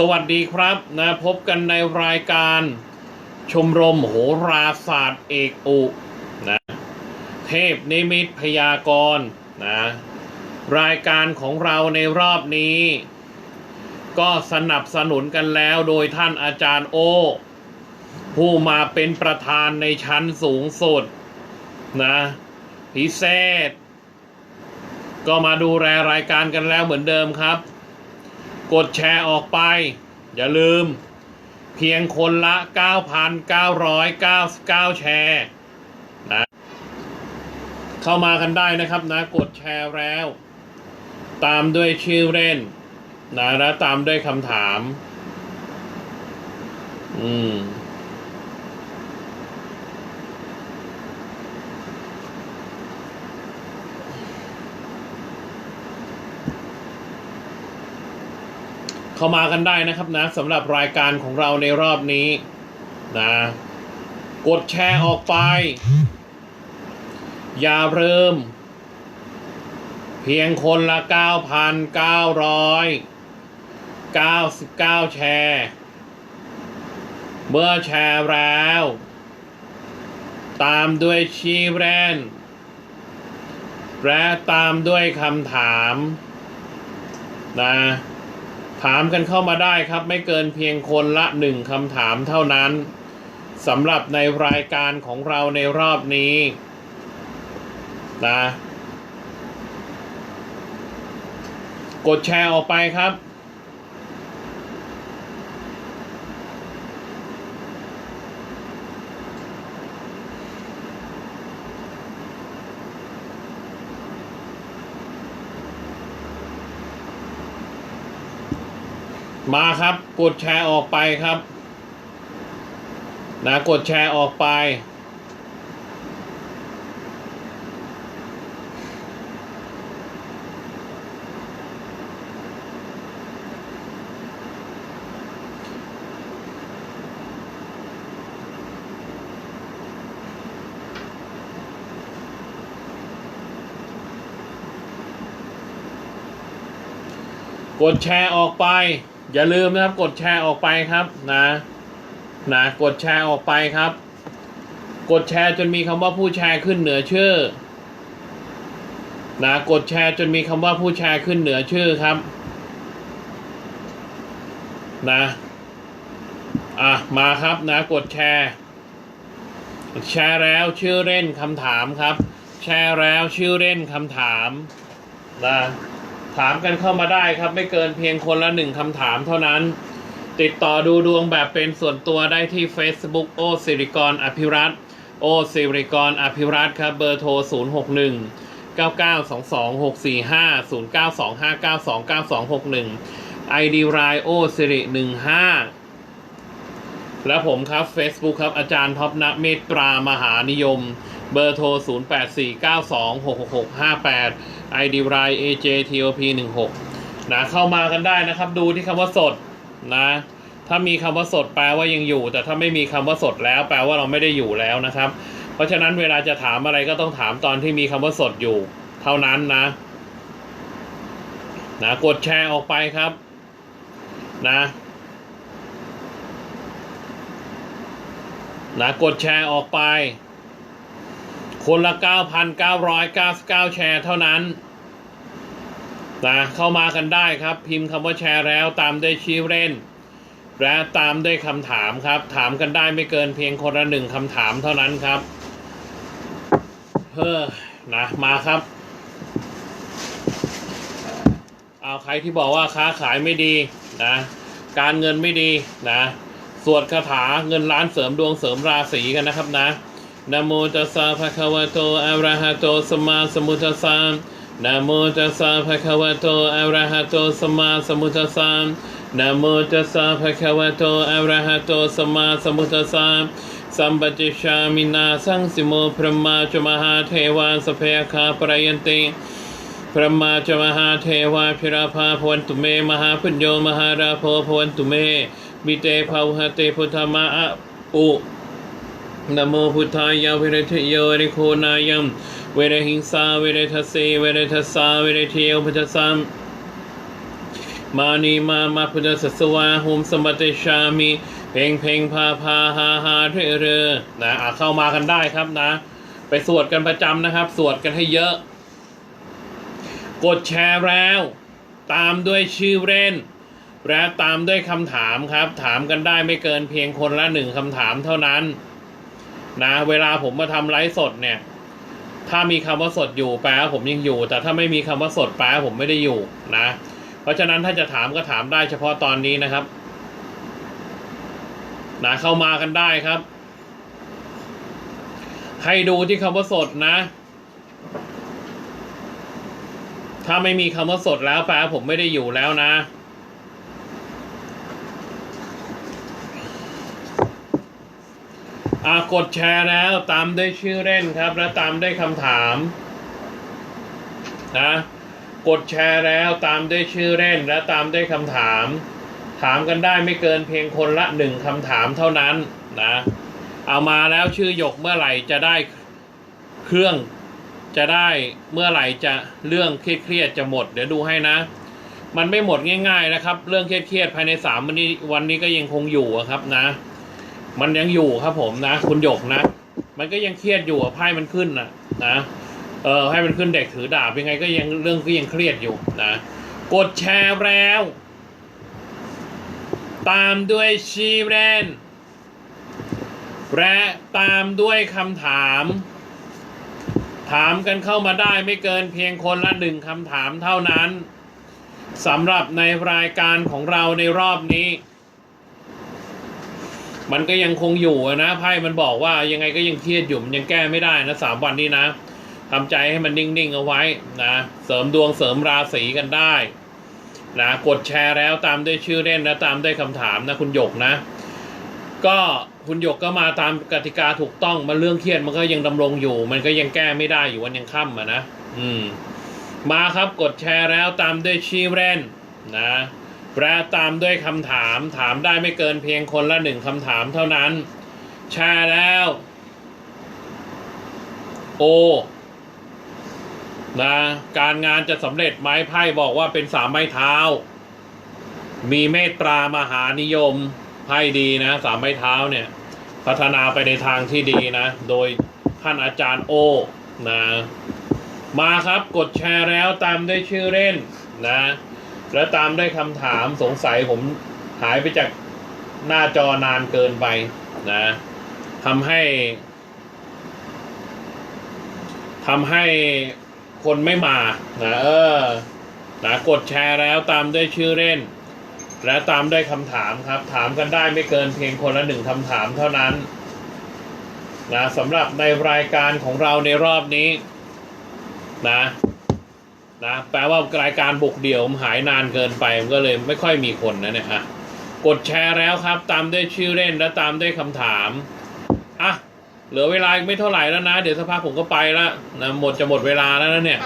สวัสดีครับนะพบกันในรายการชมรมโหราศาสตร์เอกอุนะเทพนิมิตพยากรณ์นะรายการของเราในรอบนี้ ก็สนับสนุนกันแล้วโดยท่านอาจารย์โอ ผู้มาเป็นประธานในชั้นสูงสุดนะพิเศษ ก็มาดูแลรายการกันแล้วเหมือนเดิมครับ กดแชร์ออกไป อย่าลืม เพียงคนละ 9,999 แชร์นะเข้ามากันได้นะครับนะ กดแชร์แล้ว ตามด้วยชื่อเล่นนะแล้วตามด้วยคำถาม อืม เข้ามากันได้นะครับนะสำหรับรายการของเราในรอบนี้นะกดแชร์ออกไป อย่าเริ่ม เพียงคนละ 9,999 แชร์ เมื่อแชร์แล้ว ตามด้วยชีแรนและตามด้วยคำถาม นะ ถามกันเข้ามาได้ครับ ไม่เกินเพียงคนละหนึ่งคำถามเท่านั้นสำหรับในรายการของเราในรอบนี้นะกดแชร์ออกไปครับ มาครับ กดแชร์ออกไปครับนะกดแชร์ออกไปกดแชร์ออกไป อย่าลืมนะครับ กดแชร์ออกไปครับนะนะกดแชร์ออกไปครับ กดแชร์จนมีคำว่าผู้แชร์ขึ้นเหนือชื่อนะกดแชร์จนมีคำว่าผู้แชร์ขึ้นเหนือชื่อครับนะอะมาครับนะกดแชร์ แชร์แล้วชื่อเล่นคำถามครับ แชร์แล้วชื่อเล่นคำถามนะ ถามกันเข้ามาได้ครับ ไม่เกินเพียงคนละหนึ่งคำถามเท่านั้น ติดต่อดูดวงแบบเป็นส่วนตัวได้ที่ Facebook โอสิริกรอภิรัตโอสิริกรอภิรัตครับเบอร์โทร 0 6 1 9 9 2 2 6 4 5 0 9 2 5 9 2 9 2 6 1 ID รายโอสิริ15 และผมครับ Facebook ครับอาจารย์ท็อปณเมตตรามหานิยม เบอร์โทร 0 8 4 9 2 6 6 6 5 8 ID ราย AJTOP 16 นะเข้ามากันได้นะครับ ดูที่คำว่าสดนะ ถ้ามีคำว่าสดแปลว่ายังอยู่ แต่ถ้าไม่มีคำว่าสดแล้ว แปลว่าเราไม่ได้อยู่แล้วนะครับ เพราะฉะนั้นเวลาจะถามอะไรก็ต้องถามตอนที่มีคำว่าสดอยู่ เท่านั้นนะ นะกดแชร์ออกไปครับ นะนะกดแชร์ออกไป คนละ 9,999 แชร์เท่านั้นนะเข้ามากันได้ครับ พิมพ์คำว่าแชร์แล้วตามด้วยชื่อเล่น และตามด้วยคำถามครับ ถามกันได้ไม่เกินเพียงคนละหนึ่งคำถามเท่านั้นครับเฮ้อนะมาครับเอาใครที่บอกว่าค้าขายไม่ดีนะการเงินไม่ดีนะสวดคาถาเงินล้านเสริมดวงเสริมราศีกันนะครับนะ นะโมตัสสะภะคะวะโตอะระหะโตสัมมาสัมพุทธัสสะนะโมตัสสะภะคะวะโตอะระหะโตสัมมาสัมพุทธัสสะนะโมตัสสะภะคะวะโตอะระหะโตสัมมาสัมพุทธัสสะสัมปติชามินาสังสิโมพระมาจมหาเทวาสเพคาปรายันติพระมาจมหาเทวาพิราภาพวนตุเม มหาพุญโยมหาราโพพวนตุเม มิเตภาวหเตพุทธมาอะอุ นะโมพุทธายาวิริทโยริโคนายัมเวรหิงสาเวรทัสเสเวรทัสสาเวรเทวพุทธสัมมานีมามาพุทธสัสวาหุมสมบัติชามิเพลงเพลงพาพาฮาฮาเรอเรอนะอะเข้ามากันได้ครับนะ ไปสวดกันประจำนะครับ สวดกันให้เยอะ กดแชร์แล้ว ตามด้วยชื่อเล่นและตามด้วยคำถามครับ ถามกันได้ไม่เกินเพียงคนละหนึ่งคำถามเท่านั้น นะเวลาผมมาทำไลฟ์สดเนี่ย ถ้ามีคำว่าสดอยู่แปลว่าผมยังอยู่ แต่ถ้าไม่มีคำว่าสดแปลว่าผมไม่ได้อยู่นะ เพราะฉะนั้นถ้าจะถามก็ถามได้เฉพาะตอนนี้นะครับนะเข้ามากันได้ครับ ให้ดูที่คำว่าสดนะ ถ้าไม่มีคำว่าสดแล้วแปลว่าผมไม่ได้อยู่แล้วนะ อ่า กดแชร์แล้วตามด้วยชื่อเล่นครับ และตามด้วยคำถามนะกดแชร์แล้วตามด้วยชื่อเล่นและตามด้วยคำถาม ถามกันได้ไม่เกินเพียงคนละหนึ่งคำถามเท่านั้นนะเอามาแล้วชื่อหยกเมื่อไหร่จะได้เครื่องจะได้เมื่อไหร่จะเรื่องเครียดๆจะหมดเดี๋ยวดูให้นะ มันไม่หมดง่าย ๆนะครับ เรื่องเครียดๆภายในสามวันนี้วันนี้ก็ยังคงอยู่ครับนะ มันยังอยู่ครับผมนะ คุณหยกนะ มันก็ยังเครียดอยู่อะไพ่มันขึ้นนะนะเออให้มันขึ้นเด็กถือดาบยังไงก็ยังเรื่องก็ยังเครียดอยู่นะ กดแชร์แล้ว ตามด้วยชีแรนและตามด้วยคำถาม ถามกันเข้ามาได้ไม่เกินเพียงคนละหนึ่งคำถามเท่านั้นสำหรับในรายการของเราในรอบนี้ มันก็ยังคงอยู่นะไพ่มันบอกว่ายังไงก็ยังเครียดอยู่มันยังแก้ไม่ได้นะสามวันนี้นะทำใจให้มันนิ่งๆเอาไว้นะเสริมดวงเสริมราศีกันได้นะกดแชร์แล้วตามด้วยชื่อเล่นและตามด้วยคำถามนะคุณหยกนะ ก็คุณหยกก็มาตามกติกาถูกต้องมาเรื่องเครียดมันก็ยังดำรงอยู่ มันก็ยังแก้ไม่ได้อยู่วันยังค่ำอะนะ อืม มาครับกดแชร์แล้วตามด้วยชื่อเล่นนะ และตามด้วยคำถามถามได้ไม่เกินเพียงคนละหนึ่งคำถามเท่านั้น แชร์แล้ว โอนะการงานจะสำเร็จไหมไพ่บอกว่าเป็นสามไม้เท้า มีเมตตามหานิยมไพ่ดีนะสามไม้เท้าเนี่ย พัฒนาไปในทางที่ดีนะ โดยท่านอาจารย์โอนะมาครับกดแชร์แล้วตามด้วยชื่อเล่นนะ แล้วตามได้คำถามสงสัยผมหายไปจากหน้าจอนานเกินไปนะทำให้ทำให้คนไม่มานะเออนะกดแชร์แล้วตามด้วยชื่อเล่น และตามด้วยคำถามครับ ถามกันได้ไม่เกินเพียงคนละหนึ่งคำถามเท่านั้นนะสำหรับในรายการของเราในรอบนี้นะ นะแปลว่ารายการบุกเดี่ยวผมหายนานเกินไปมันก็เลยไม่ค่อยมีคนนะเนี่ยอะกดแชร์แล้วครับ ตามด้วยชื่อเล่นและตามด้วยคำถามอะเหลือเวลาอีกไม่เท่าไหร่แล้วนะ เดี๋ยวสักพักผมก็ไปละนะหมดจะหมดเวลาแล้วนะเนี่ย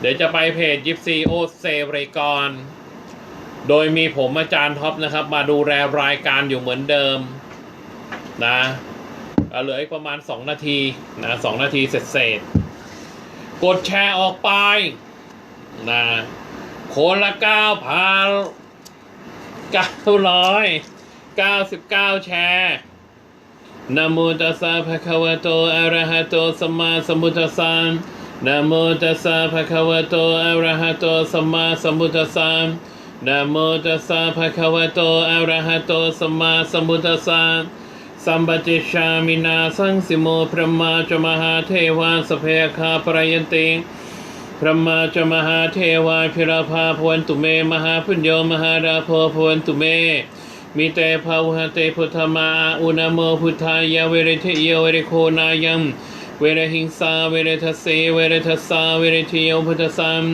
เดี๋ยวจะไปเพจยิปซีโอเซเรกอนโดยมีผมอาจารย์ท็อปนะครับ มาดูแลรายการอยู่เหมือนเดิมนะเหลืออีกประมาณ 2 นาทีนะสองนาทีเสร็จ กดแชร์ออกไปนะคนละเก้าพันเก้าร้อยเก้าสิบเก้าแชร์นะโมตัสสะภะคะวะโตอะระหะโตสัมมาสัมพุทธัสสะนะโมตัสสะภะคะวะโตอะระหะโตสัมมาสัมพุทธัสสะนะโมตัสสะภะคะวะโตอะระหะโตสัมมาสัมพุทธัสสะ สัมปติชามินาสังสิโมพระมาจมหาเทวาสเพคาปรยันติพระมาจมหาเทวาพิราภาพวนตุเม มหาพุญโยมหาราโพพวนตุเมมิเตภาวหเตพุทธมาอุณโมพุทธายาเวรเทเยเวรโคนายัมเวรหิงสาเวรทัสเสเวรทัสสาเวรเทโยพุทธสัม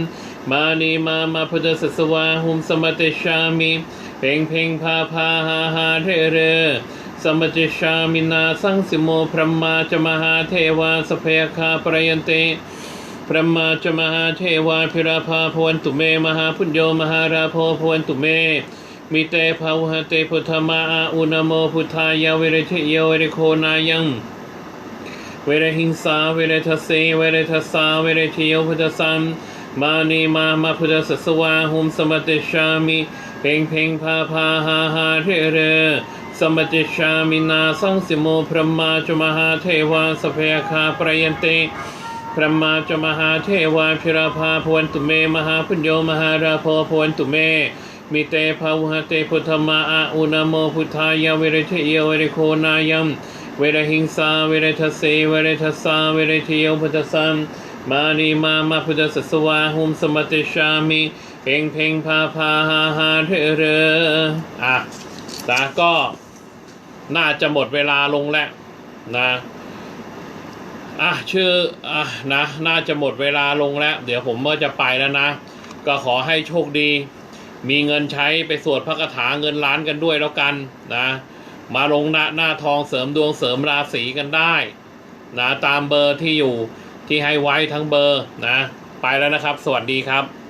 มานีมามาพุทธสัสวาหุมสมติชามิ เพ่งเพ่งพาพาหาหาเรเร สมจิชามินาสังสิโมพระมาจมหาเทวาสเพคาปรยันเตพระมาจมหาเทวาพิราภาพวนตุเม มหาพุญโยมหาราโพพวนตุเม มิเตภาวหเตพุทธมาอาอุณโมพุทธายาเวรเทเยเวรโคนายังเวรหิงสาเวรทัสเสเวรทัสสาเวรเทโยพุทธสัมมานีมามาพุทธสัสวาหุมสมติชามิ เพ่งเพ่งพาพาหาหาเทเร สมติชามินาสังสิโมพระมาจมหาเทวาสเพคาปรยันเตพระมาจมหาเทวาพิราภาพวนตุเม มหาพุญโยมหาราโพพวนตุเม มิเตภาวุหเตพุทธมาอาอุณโมพุทธายาเวรเทเยเวรโคนายัมเวรหิงสาเวรทเสเวรทสาเวรเทโยพุทธสัมมานีมามาพุทธสสวาหุมสมติชามิ เพ่งเพ่งพาพาหาหาเทเรอะตาก็ น่าจะหมดเวลาลงแล้วนะอะชื่ออะนะน่าจะหมดเวลาลงแล้ว เดี๋ยวผมก็จะไปแล้วนะ ก็ขอให้โชคดี มีเงินใช้ไปสวดพระคาถาเงินล้านกันด้วยแล้วกันนะ มาลงหน้าหน้าทองเสริมดวงเสริมราศีกันได้นะตามเบอร์ที่อยู่ที่ให้ไว้ทั้งเบอร์นะ ไปแล้วนะครับ สวัสดีครับ